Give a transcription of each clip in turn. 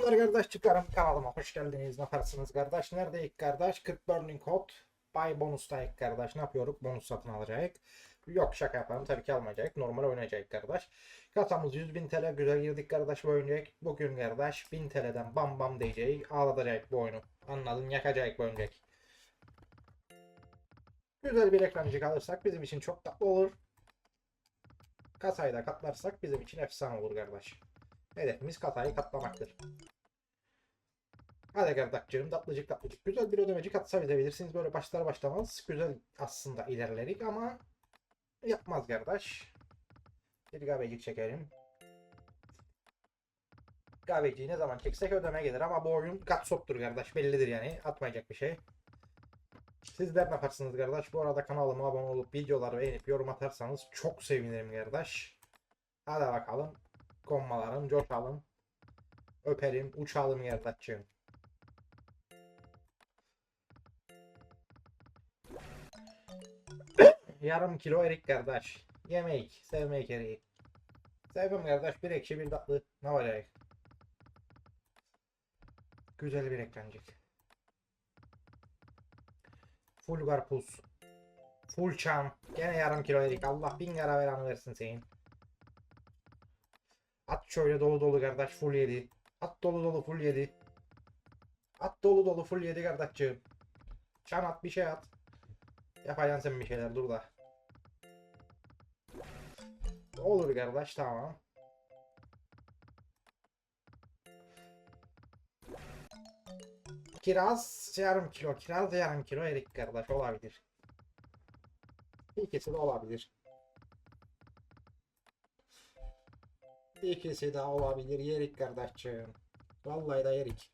Selamlar kardeşçiklerim kanalıma hoş geldiniz. Ne yaparsınız kardeş? Neredeyik kardeş? 40 Burning Hot. Buy bonustayık kardeş. Ne yapıyoruz? Bonus satın alacağız. Yok şaka yapalım. Tabii ki almayacak. Normal oynayacak kardeş. Kasamız 100.000 TL. Güzel girdik kardeş bu oynayacak. Bugün kardeş 1000 TL'den bam bam diyecek. Ağlatacak bu oyunu. Anladın? Yakacak bu oynayacak. Güzel bir ekrancık alırsak bizim için çok tatlı olur. Kasayı da katlarsak bizim için efsane olur kardeş. Hedefimiz kasayı katlamaktır. Hadi kardeşlerim tatlıcık tatlıcık. Güzel bir ödemeci katsa bilirsiniz. Böyle başlar başlamaz. Güzel aslında ilerlerik ama yapmaz kardeş. Bir kahvecik çekelim. Kahveciyi ne zaman çeksek ödeme gelir ama bu oyun kat soktur kardeş. Bellidir yani. Atmayacak bir şey. Sizler ne yaparsınız kardeş? Bu arada kanalıma abone olup videoları beğenip yorum atarsanız çok sevinirim kardeş. Hadi bakalım. Konmalarım, coşalım. Öperim, uçalım kardeşim. Yarım kilo erik kardeş. Yemek, sevmek eriği. Sevmem kardeş. Bir ekşi bir tatlı. Ne var Güzel bir ekrancık. Full karpuz. Full çam. Gene yarım kilo erik. Allah bin lira veranı versin senin. Şöyle dolu dolu kardeş full yedi. At dolu dolu full yedi. At dolu dolu full yedi kardeşciğim. Çan at bir şey at. Yapacaksın sen bir şeyler dur da. Olur kardeş tamam. Kiraz yarım kilo. Kiraz yarım kilo erik kardeş olabilir. İkisi de olabilir. İkisi de olabilir. Yerik kardeşciğim. Vallahi da yerik.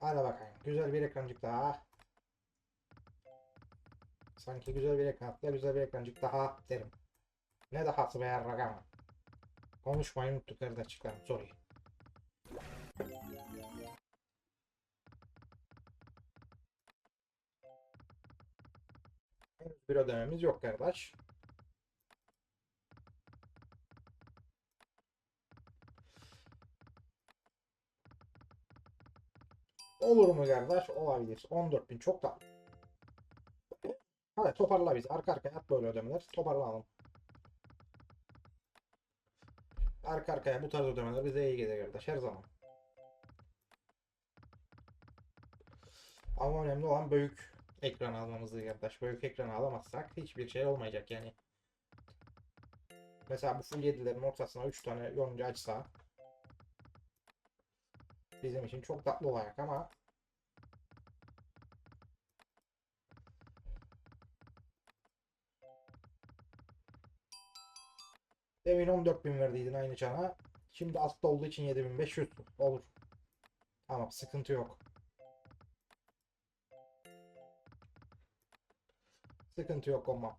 Hadi bakayım. Güzel bir ekrancık daha. Sanki güzel bir ekran. Ya güzel bir ekrancık daha derim. Ne dahası be yarragam. Konuşmayı unuttuk kardeşçiklerim. Sorry. Henüz bir ödememiz yok kardeş. Olur mu kardeş? Olabilir. 14.000 çok da. Hadi toparla biz. Arka arkaya at böyle ödemeler. Toparlayalım. Arka arkaya bu tarz ödemeler bize iyi gelir kardeş. Her zaman. Ama önemli olan büyük ekran almamızı kardeş. Büyük ekran alamazsak hiçbir şey olmayacak yani. Mesela bu full 7'lerin ortasına 3 tane yonca açsa bizim için çok tatlı olacak ama Demin 14.000 verdiydin aynı çana. Şimdi altta olduğu için 7500 olur. Tamam sıkıntı yok. Sıkıntı yok ama.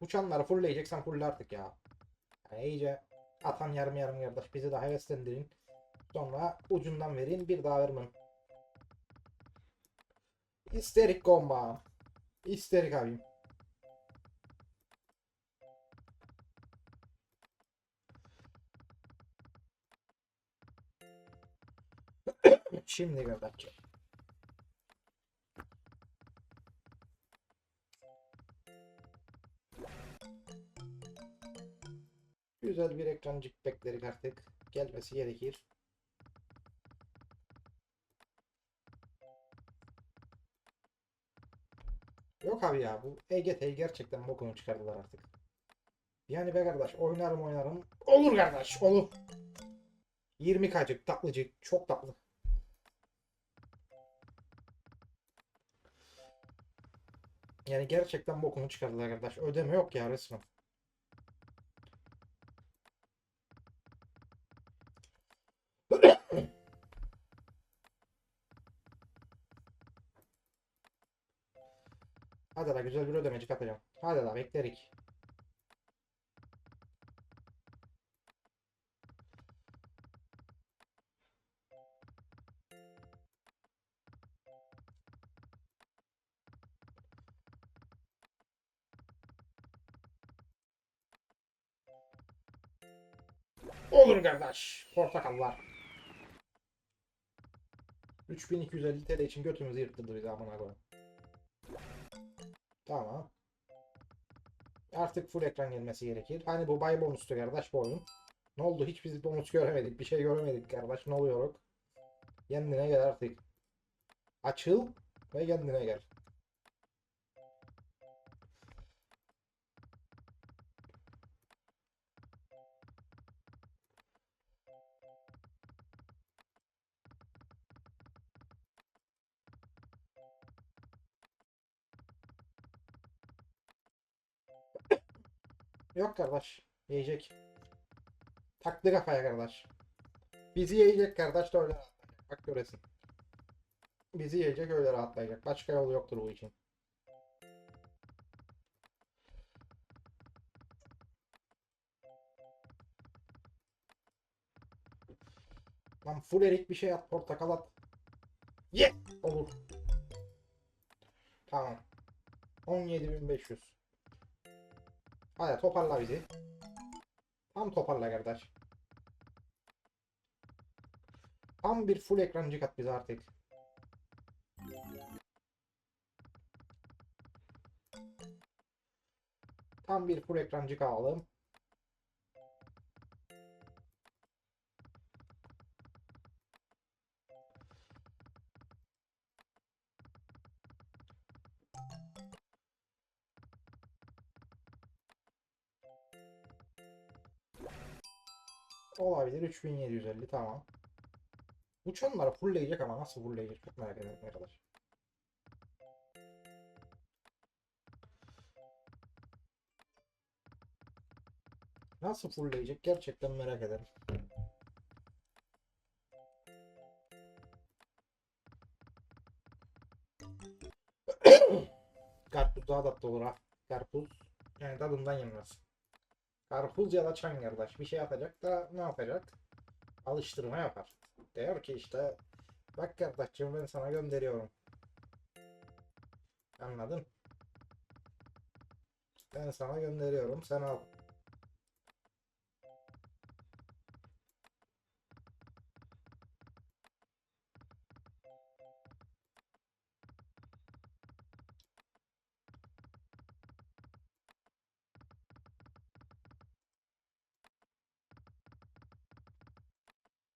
Uçanları fullleyeceksen fulle artık ya. Yani iyice atan yarım yarım kardeş bizi de heveslendirin. Sonra ucundan verin bir daha vermem. İsterik komba. İsterik abim. Şimdi kardeşim. Güzel bir ekrancık beklerik artık. Gelmesi gerekir. Yok abi ya bu EGT'yi gerçekten bokunu çıkardılar artık. Yani be kardeş oynarım oynarım. Olur kardeş olur. 20 kacık tatlıcık çok tatlı. Yani gerçekten bokunu çıkardılar kardeş. Ödeme yok ya resmen. güzel bir ödemeci katacağım. Hadi la beklerik. Olur kardeş. Portakallar. 3250 TL için götümüzü yırttırdı bize amına koyayım. Tamam. Artık full ekran gelmesi gerekir. Hani bu bay bonustu kardeş bu oyun. Ne oldu? Hiç biz bonus göremedik. Bir şey göremedik kardeş. Ne oluyor? Kendine gel artık. Açıl ve kendine gel. Yok kardeş. Yiyecek. Taktı kafaya kardeş. Bizi yiyecek kardeş da öyle rahatlayacak. Bak göresin. Bizi yiyecek öyle rahatlayacak. Başka yolu yoktur bu için. Lan full erik bir şey at portakal at. Ye! Olur. Tamam. 17.500. Hadi toparla bizi. Tam toparla kardeş. Tam bir full ekrancık at bize artık. Tam bir full ekrancık alalım. Olabilir 3750 tamam. Uçanları fullleyecek ama nasıl fullleyecek çok merak ediyorum arkadaş. Nasıl fullleyecek gerçekten merak ederim. Karpuz daha tatlı olur ha. Karpuz yani tadından yenmez. Karpuz ya da çan kardeş bir şey yapacak da ne yapacak? Alıştırma yapar. Diyor ki işte bak kardeşim ben sana gönderiyorum. Anladın? Ben sana gönderiyorum sen al.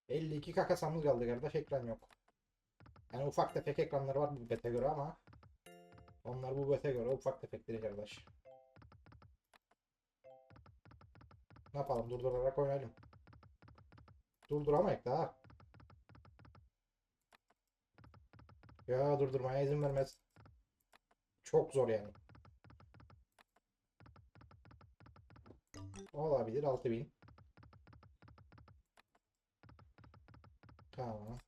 ...52 kakasamız kaldı kardeş ekran yok. Yani ufak tefek ekranları var bu bete göre ama... ...onlar bu bete göre ufak tefekleri kardeş. Ne yapalım durdurarak oynayalım. Durduramayız daha. Ya durdurmaya izin vermez. Çok zor yani. Olabilir 6000. Tamam.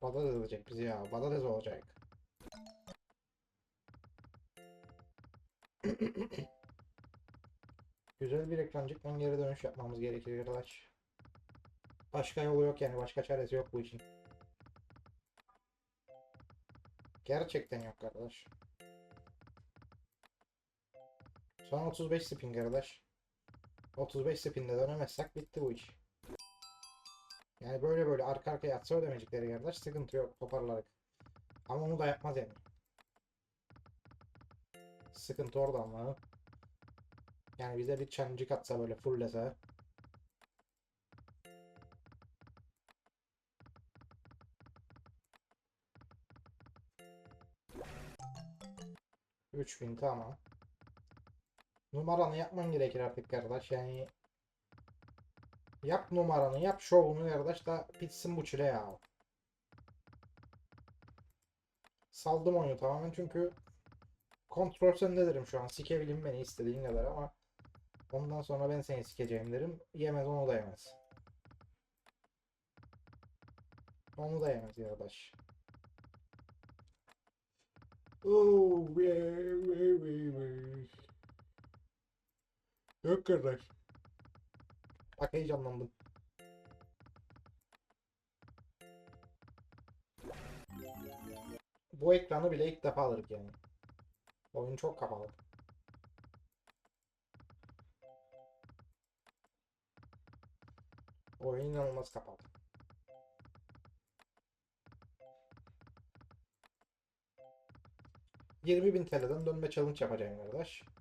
Patates olacak bizi ya. Patates olacak. Güzel bir ekrancıktan geri dönüş yapmamız gerekir arkadaş. Başka yolu yok yani. Başka çaresi yok bu için. Gerçekten yok arkadaş. Son 35 spin kardeş. 35 spinde dönemezsek bitti bu iş. Yani böyle böyle arka arkaya atsa ödemecekleri kardeş sıkıntı yok toparladık. Ama onu da yapmaz yani. Sıkıntı orada ama. Yani bize bir çancık atsa böyle fulllese. Üç bin tamam. Numaranı yapman gerekir artık kardeş yani. Yap numaranı yap şovunu kardeş da bitsin bu çile ya. Saldım oyunu tamamen çünkü kontrol sende derim şu an. Sikebilin beni istediğin kadar ama ondan sonra ben seni sikeceğim derim. Yemez onu da yemez. Onu da yemez arkadaş. Oh, yeah, yeah, yeah, yeah. Yok kardeş. Bak heyecanlandım. Bu ekranı bile ilk defa alırız yani. Oyun çok kapalı. Oyun inanılmaz kapalı. bin TL'den dönme challenge yapacağım arkadaş.